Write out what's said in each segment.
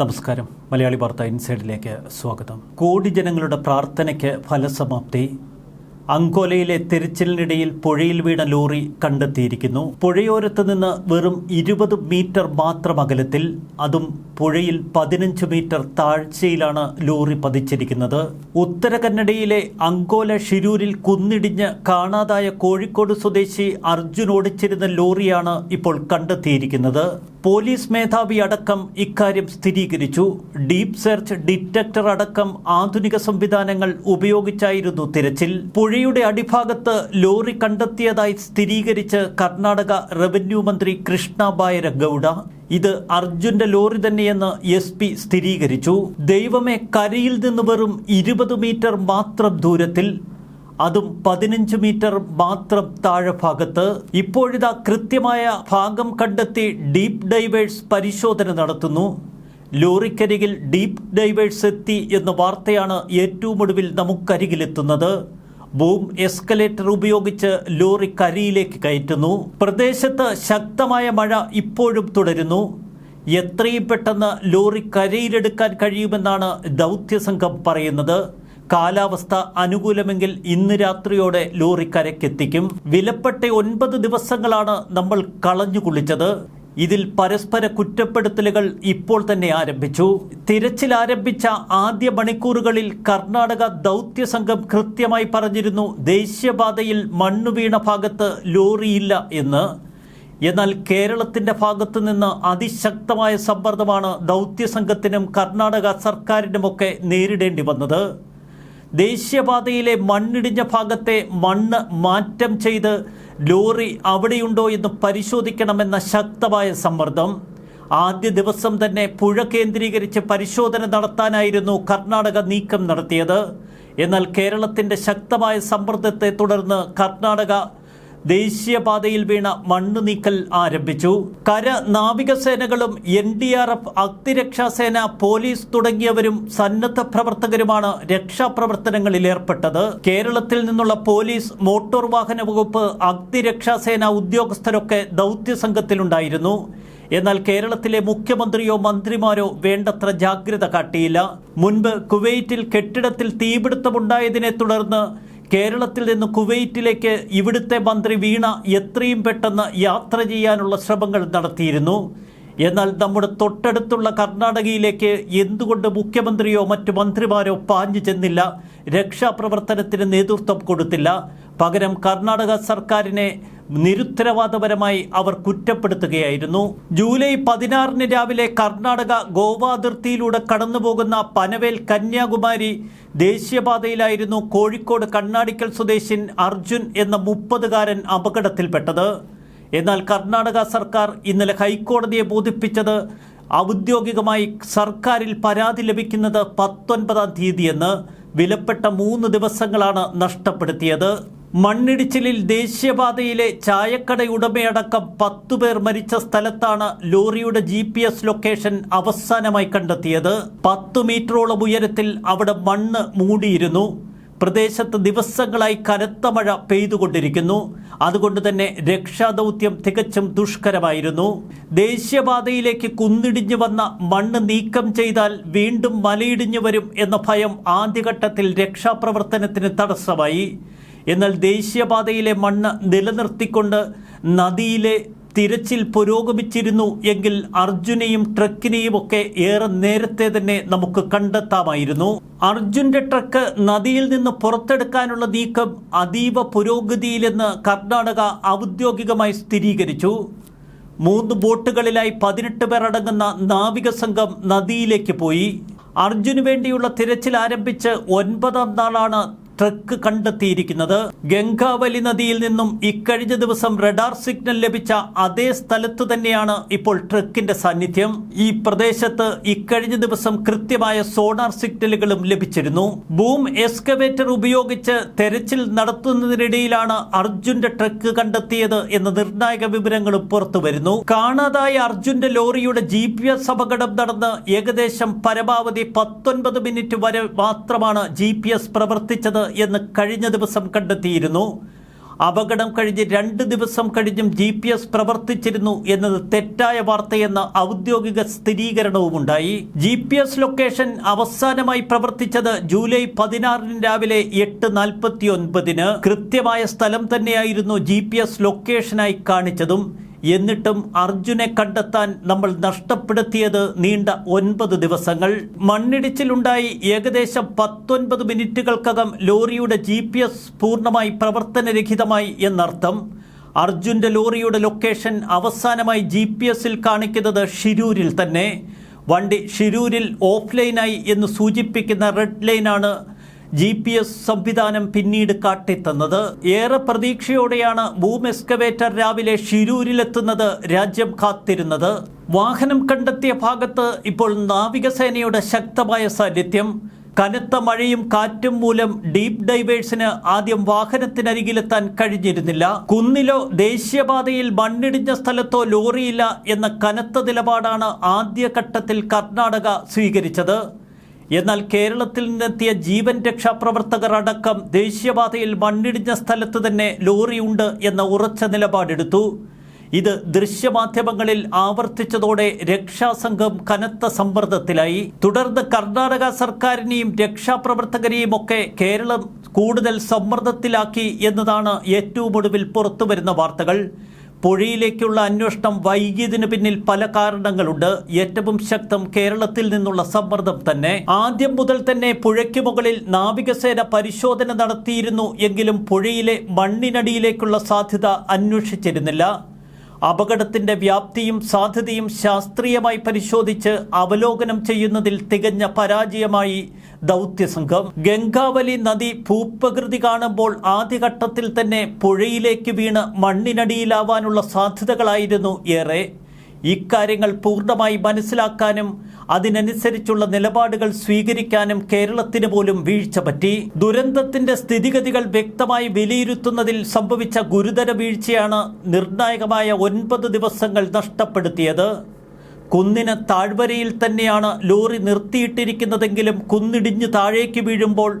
നമസ്കാരം. മലയാളി വാർത്ത ഇൻസൈഡിലേക്ക് സ്വാഗതം. കോടി ജനങ്ങളുടെ പ്രാർത്ഥനയ്ക്ക് ഫലസമാപ്തി അങ്കോലയിലെ തിരച്ചിലിനിടയിൽ പുഴയിൽ വീണ ലോറി കണ്ടെത്തിയിരിക്കുന്നു. പുഴയോരത്ത് നിന്ന് വെറും ഇരുപത് മീറ്റർ മാത്രം അകലത്തിൽ അതും പുഴയിൽ പതിനഞ്ച് മീറ്റർ താഴ്ചയിലാണ് ലോറി പതിച്ചിരിക്കുന്നത്. ഉത്തര കന്നഡയിലെ അങ്കോല ഷിരൂരിൽ കുന്നിടിഞ്ഞ് കാണാതായ കോഴിക്കോട് സ്വദേശി അർജുൻ ഓടിച്ചിരുന്ന ലോറിയാണ് ഇപ്പോൾ കണ്ടെത്തിയിരിക്കുന്നത്. പോലീസ് മേധാവി അടക്കം ഇക്കാര്യം സ്ഥിരീകരിച്ചു. ഡീപ് സെർച്ച് ഡിറ്റക്ടർ അടക്കം ആധുനിക സംവിധാനങ്ങൾ ഉപയോഗിച്ചായിരുന്നു തിരച്ചിൽ. പുഴയുടെ അടിഭാഗത്ത് ലോറി കണ്ടെത്തിയതായി സ്ഥിരീകരിച്ച് കർണാടക റവന്യൂ മന്ത്രി കൃഷ്ണ ഗൌഡ ഇത് അർജുന്റെ ലോറി തന്നെയെന്ന് എസ് പി സ്ഥിരീകരിച്ചു. ദൈവമേ കരയിൽ നിന്ന് വെറും ഇരുപത് മീറ്റർ മാത്രം ദൂരത്തിൽ അതും പതിനഞ്ച് മീറ്റർ മാത്രം താഴെ ഭാഗത്ത്. ഇപ്പോഴിതാ കൃത്യമായ ഭാഗം കണ്ടെത്തി ഡീപ്പ് ഡൈവേഴ്സ് പരിശോധന നടത്തുന്നു. ലോറിക്കരികിൽ ഡീപ് ഡൈവേഴ്സ് എത്തി എന്ന വാർത്തയാണ് ഏറ്റവും ഒടുവിൽ നമുക്കരികിലെത്തുന്നത്. ബൂം എസ്കലേറ്റർ ഉപയോഗിച്ച് ലോറി കരയിലേക്ക് കയറ്റുന്നു. പ്രദേശത്ത് ശക്തമായ മഴ ഇപ്പോഴും തുടരുന്നു. എത്രയും പെട്ടെന്ന് ലോറി കരയിലെടുക്കാൻ കഴിയുമെന്നാണ് ദൗത്യസംഘം പറയുന്നത്. കാലാവസ്ഥ അനുകൂലമെങ്കിൽ ഇന്ന് രാത്രിയോടെ ലോറി കരയ്ക്കെത്തിക്കും. വിലപ്പെട്ട ഒൻപത് ദിവസങ്ങളാണ് നമ്മൾ കളഞ്ഞു കുളിച്ചത്. ഇതിൽ പരസ്പര കുറ്റപ്പെടുത്തലുകൾ ഇപ്പോൾ തന്നെ ആരംഭിച്ചു. തിരച്ചിൽ ആരംഭിച്ച ആദ്യ മണിക്കൂറുകളിൽ കർണാടക ദൗത്യ സംഘം കൃത്യമായി പറഞ്ഞിരുന്നു ദേശീയപാതയിൽ മണ്ണു വീണ ഭാഗത്ത് ലോറിയില്ല എന്ന്. എന്നാൽ കേരളത്തിന്റെ ഭാഗത്തു നിന്ന് അതിശക്തമായ സമ്മർദ്ദമാണ് ദൗത്യ സംഘത്തിനും കർണാടക സർക്കാരിനുമൊക്കെ നേരിടേണ്ടി വന്നത്. ദേശീയപാതയിലെ മണ്ണിടിഞ്ഞ ഭാഗത്തെ മണ്ണ് മാറ്റം ചെയ്ത് ലോറി അവിടെയുണ്ടോ എന്ന് പരിശോധിക്കണമെന്ന ശക്തമായ സമ്മർദ്ദം. ആദ്യ ദിവസം തന്നെ പുഴ കേന്ദ്രീകരിച്ച് പരിശോധന നടത്താനായിരുന്നു കർണാടക നീക്കം നടത്തിയത്. എന്നാൽ കേരളത്തിന്റെ ശക്തമായ സമ്മർദ്ദത്തെ തുടർന്ന് കർണാടക ദേശീയപാതയിൽ വീണ മണ്ണ് നീക്കൽ ആരംഭിച്ചു. കര നാവികസേനകളും എൻ ഡി ആർ എഫ് അഗ്നിരക്ഷാസേന പോലീസ് തുടങ്ങിയവരും സന്നദ്ധ പ്രവർത്തകരുമാണ് രക്ഷാപ്രവർത്തനങ്ങളിൽ ഏർപ്പെട്ടത് കേരളത്തിൽ നിന്നുള്ള പോലീസ് മോട്ടോർ വാഹന വകുപ്പ് അഗ്നിരക്ഷാസേന ഉദ്യോഗസ്ഥരൊക്കെ ദൗത്യ സംഘത്തിലുണ്ടായിരുന്നു. എന്നാൽ കേരളത്തിലെ മുഖ്യമന്ത്രിയോ മന്ത്രിമാരോ വേണ്ടത്ര ജാഗ്രത കാട്ടിയില്ല. മുൻപ് കുവൈറ്റിൽ കെട്ടിടത്തിൽ തീപിടുത്തമുണ്ടായതിനെ തുടർന്ന് കേരളത്തിൽ നിന്ന് കുവൈറ്റിലേക്ക് ഇവിടുത്തെ മന്ത്രി വീണ എത്രയും പെട്ടെന്ന് യാത്ര ചെയ്യാനുള്ള ശ്രമങ്ങൾ നടത്തിയിരുന്നു. എന്നാൽ നമ്മുടെ തൊട്ടടുത്തുള്ള കർണാടകയിലേക്ക് എന്തുകൊണ്ട് മുഖ്യമന്ത്രിയോ മറ്റു മന്ത്രിമാരോ പാഞ്ഞു ചെന്നില്ല രക്ഷാപ്രവർത്തനത്തിന് നേതൃത്വം കൊടുത്തില്ല? പകരം കർണാടക സർക്കാരിനെ നിരുത്തരവാദപരമായി അവർ കുറ്റപ്പെടുത്തുകയായിരുന്നു. ജൂലൈ പതിനാറിന് രാവിലെ കർണാടക ഗോവ അതിർത്തിയിലൂടെ കടന്നുപോകുന്ന പനവേൽ കന്യാകുമാരി ദേശീയപാതയിലായിരുന്നു കോഴിക്കോട് കണ്ണാടിക്കൽ സ്വദേശിൻ അർജുൻ എന്ന മുപ്പതുകാരൻ അപകടത്തിൽപ്പെട്ടത്. എന്നാൽ കർണാടക സർക്കാർ ഇന്നലെ ഹൈക്കോടതിയെ ബോധിപ്പിച്ചത് ഔദ്യോഗികമായി സർക്കാരിൽ പരാതി ലഭിക്കുന്നത് പത്തൊൻപതാം തീയതിയെന്ന് വിലപ്പെട്ട മൂന്ന് ദിവസങ്ങളാണ് നഷ്ടപ്പെടുത്തിയത്. മണ്ണിടിച്ചിലിൽ ദേശീയപാതയിലെ ചായക്കട ഉടമയടക്കം പത്തു പേർ മരിച്ച സ്ഥലത്താണ് ലോറിയുടെ ജി പി എസ് ലൊക്കേഷൻ അവസാനമായി കണ്ടെത്തിയത്. പത്തു മീറ്ററോളം ഉയരത്തിൽ അവിടെ മണ്ണ് മൂടിയിരുന്നു. പ്രദേശത്ത് ദിവസങ്ങളായി കനത്ത മഴ പെയ്തുകൊണ്ടിരിക്കുന്നു. അതുകൊണ്ട് തന്നെ രക്ഷാദൗത്യം തികച്ചും ദുഷ്കരമായിരുന്നു. ദേശീയപാതയിലേക്ക് കുന്നിടിഞ്ഞു വന്ന മണ്ണ് നീക്കം ചെയ്താൽ വീണ്ടും മലയിടിഞ്ഞു വരും എന്ന ഭയം ആദ്യഘട്ടത്തിൽ രക്ഷാപ്രവർത്തനത്തിന് തടസ്സമായി. എന്നാൽ ദേശീയപാതയിലെ മണ്ണ് നിലനിർത്തിക്കൊണ്ട് നദിയിലെ തിരച്ചിൽ പുരോഗമിച്ചിരുന്നു എങ്കിൽ അർജുനെയും ട്രക്കിനെയും ഒക്കെ ഏറെ നേരത്തെ തന്നെ നമുക്ക് കണ്ടെത്താമായിരുന്നു. അർജുന്റെ ട്രക്ക് നദിയിൽ നിന്ന് പുറത്തെടുക്കാനുള്ള നീക്കം അതീവ പുരോഗതിയിലെന്ന് കർണാടക ഔദ്യോഗികമായി സ്ഥിരീകരിച്ചു. മൂന്ന് ബോട്ടുകളിലായി പതിനെട്ട് പേർ അടങ്ങുന്ന നാവിക സംഘം നദിയിലേക്ക് പോയി. അർജുന് വേണ്ടിയുള്ള തിരച്ചിൽ ആരംഭിച്ച് ഒൻപതാം നാളാണ് ട്രക്ക് കണ്ടെത്തിയിരിക്കുന്നത്. ഗംഗാവലി നദിയിൽ നിന്നും ഇക്കഴിഞ്ഞ ദിവസം റഡാർ സിഗ്നൽ ലഭിച്ച അതേ സ്ഥലത്ത് തന്നെയാണ് ഇപ്പോൾ ട്രക്കിന്റെ സാന്നിധ്യം. ഈ പ്രദേശത്ത് ഇക്കഴിഞ്ഞ ദിവസം കൃത്യമായ സോണാർ സിഗ്നലുകളും ലഭിച്ചിരുന്നു. ബൂം എക്സ്കവേറ്റർ ഉപയോഗിച്ച് തെരച്ചിൽ നടത്തുന്നതിനിടയിലാണ് അർജുന്റെ ട്രക്ക് കണ്ടെത്തിയത് എന്ന നിർണായക വിവരങ്ങളും പുറത്തുവരുന്നു കാണാതായ അർജുന്റെ ലോറിയുടെ ജി പി എസ് അപകടം നടന്ന് ഏകദേശം പരമാവധി പത്തൊൻപത് മിനിറ്റ് വരെ മാത്രമാണ് ജി പ്രവർത്തിച്ചത് എന്ന് കഴിഞ്ഞ ദിവസം കണ്ടെത്തിയിരുന്നു. അപകടം കഴിഞ്ഞ് രണ്ട് ദിവസം കഴിഞ്ഞും ജി പി എസ് പ്രവർത്തിച്ചിരുന്നു എന്നത് തെറ്റായ വാർത്തയെന്ന ഔദ്യോഗിക സ്ഥിരീകരണവുമുണ്ടായി. ജി പി എസ് ലൊക്കേഷൻ അവസാനമായി പ്രവർത്തിച്ചത് ജൂലൈ പതിനാറിന് രാവിലെ എട്ട് നാൽപ്പത്തി ഒൻപതിന് കൃത്യമായ സ്ഥലം തന്നെയായിരുന്നു ജി പി എസ് ലൊക്കേഷനായി കാണിച്ചതും. എന്നിട്ടും അർജുനെ കണ്ടെത്താൻ നമ്മൾ നഷ്ടപ്പെടുത്തിയത് നീണ്ട ഒൻപത് ദിവസങ്ങൾ. മണ്ണിടിച്ചിലുണ്ടായി ഏകദേശം പത്തൊൻപത് മിനിറ്റുകൾക്കകം ലോറിയുടെ ജി പി എസ് പൂർണമായി പ്രവർത്തനരഹിതമായി എന്നർത്ഥം. അർജുന്റെ ലോറിയുടെ ലൊക്കേഷൻ അവസാനമായി ജി പി എസിൽ കാണിക്കുന്നത് ഷിരൂരിൽ തന്നെ. വണ്ടി ഷിരൂരിൽ ഓഫ്ലൈനായി എന്ന് സൂചിപ്പിക്കുന്ന റെഡ് ലൈനാണ് ജി പി എസ് സംവിധാനം പിന്നീട് കാട്ടിത്തന്നത്. ഏറെ പ്രതീക്ഷയോടെയാണ് ബൂം എക്സ്കവേറ്റർ രാവിലെ ഷിരൂരിലെത്തുന്നത് രാജ്യം കാത്തിരുന്നത്. വാഹനം കണ്ടെത്തിയ ഭാഗത്ത് ഇപ്പോൾ നാവികസേനയുടെ ശക്തമായ സാന്നിധ്യം. കനത്ത മഴയും കാറ്റും മൂലം ഡീപ് ഡൈവേഴ്സിന് ആദ്യം വാഹനത്തിനരികിലെത്താൻ കഴിഞ്ഞിരുന്നില്ല. കുന്നിലോ ദേശീയപാതയിൽ മണ്ണിടിഞ്ഞ സ്ഥലത്തോ ലോറിയില്ല എന്ന കനത്ത നിലപാടാണ് ആദ്യഘട്ടത്തിൽ കർണാടക സ്വീകരിച്ചത്. എന്നാൽ കേരളത്തിൽ നിന്നെത്തിയ ജീവൻ രക്ഷാപ്രവർത്തകർ അടക്കം ദേശീയപാതയിൽ മണ്ണിടിഞ്ഞ സ്ഥലത്ത് തന്നെ ലോറിയുണ്ട് എന്ന ഉറച്ച നിലപാടെടുത്തു. ഇത് ദൃശ്യമാധ്യമങ്ങളിൽ ആവർത്തിച്ചതോടെ രക്ഷാസംഘം കനത്ത സമ്മർദ്ദത്തിലായി. തുടർന്ന് കർണാടക സർക്കാരിനെയും രക്ഷാപ്രവർത്തകരെയും ഒക്കെ കേരളം കൂടുതൽ സമ്മർദ്ദത്തിലാക്കി എന്നതാണ് ഏറ്റവും ഒടുവിൽ പുറത്തുവരുന്ന വാർത്തകൾ. പുഴയിലേക്കുള്ള അന്വേഷണം വൈകിയതിനു പിന്നിൽ പല കാരണങ്ങളുണ്ട്. ഏറ്റവും ശക്തം കേരളത്തിൽ നിന്നുള്ള സമ്മർദ്ദം തന്നെ. ആദ്യം മുതൽ തന്നെ പുഴയ്ക്ക് മുകളിൽ നാവികസേന പരിശോധന നടത്തിയിരുന്നു എങ്കിലും പുഴയിലെ മണ്ണിനടിയിലേക്കുള്ള സാധ്യത അന്വേഷിച്ചിരുന്നില്ല. അപകടത്തിന്റെ വ്യാപ്തിയും സാധ്യതയും ശാസ്ത്രീയമായി പരിശോധിച്ച് അവലോകനം ചെയ്യുന്നതിൽ തികഞ്ഞ പരാജയമായി ദൗത്യസംഘം ഗംഗാവലി നദി ഭൂപ്രകൃതി കാണുമ്പോൾ ആദ്യഘട്ടത്തിൽ തന്നെ പുഴയിലേക്ക് വീണ് മണ്ണിനടിയിലാവാനുള്ള സാധ്യതകളായിരുന്നു ഏറെ. ഇക്കാര്യങ്ങൾ പൂർണമായി മനസ്സിലാക്കാനും അതിനനുസരിച്ചുള്ള നിലപാടുകൾ സ്വീകരിക്കാനും കേരളത്തിന് പോലും വീഴ്ച പറ്റി. ദുരന്തത്തിന്റെ സ്ഥിതിഗതികൾ വ്യക്തമായി വിലയിരുത്തുന്നതിൽ സംഭവിച്ച ഗുരുതര വീഴ്ചയാണ് നിർണായകമായ ഒൻപത് ദിവസങ്ങൾ നഷ്ടപ്പെടുത്തിയത്. കുന്നിന് താഴ്വരയിൽ തന്നെയാണ് ലോറി നിർത്തിയിട്ടിരിക്കുന്നതെങ്കിലും കുന്നിടിഞ്ഞ് താഴേക്ക് വീഴുമ്പോൾ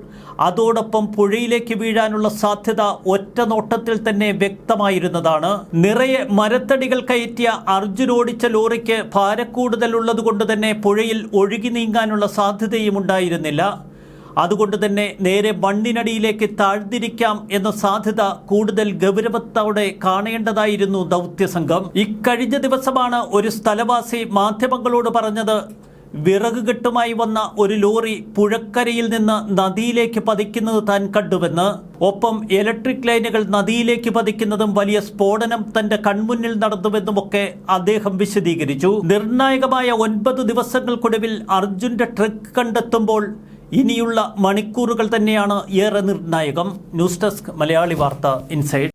അതോടൊപ്പം പുഴയിലേക്ക് വീഴാനുള്ള സാധ്യത ഒറ്റ നോട്ടത്തിൽ തന്നെ വ്യക്തമായിരുന്നതാണ്. നിറയെ മരത്തടികൾ കയറ്റിയ അർജുൻ ഓടിച്ച ലോറിക്ക് ഭാരക്കൂടുതലുള്ളതുകൊണ്ട് തന്നെ പുഴയിൽ ഒഴുകി നീങ്ങാനുള്ള സാധ്യതയും ഉണ്ടായിരുന്നില്ല അതുകൊണ്ട് തന്നെ നേരെ മണ്ണിനടിയിലേക്ക് താഴ്ന്നിരിക്കാം എന്ന സാധ്യത കൂടുതൽ ഗൗരവത്തോടെ കാണേണ്ടതായിരുന്നു ദൗത്യസംഘം ഇക്കഴിഞ്ഞ ദിവസമാണ് ഒരു സ്ഥലവാസി മാധ്യമങ്ങളോട് പറഞ്ഞത് വിറക് കെട്ടുമായി വന്ന ഒരു ലോറി പുഴക്കരയിൽ നിന്ന് നദിയിലേക്ക് പതിക്കുന്നത് താൻ കണ്ടുവെന്ന്. ഒപ്പം ഇലക്ട്രിക് ലൈനുകൾ നദിയിലേക്ക് പതിക്കുന്നതും വലിയ സ്ഫോടനം തന്റെ കൺമുന്നിൽ നടന്നുവെന്നുമൊക്കെ അദ്ദേഹം വിശദീകരിച്ചു. നിർണായകമായ ഒൻപത് ദിവസങ്ങൾക്കൊടുവിൽ അർജുന്റെ ട്രക്ക് കണ്ടെത്തുമ്പോൾ ഇനിയുള്ള മണിക്കൂറുകൾ തന്നെയാണ് ഏറെ നിർണായകം. ന്യൂസ് ഡെസ്ക് മലയാളി വാർത്ത ഇൻസൈഡ്.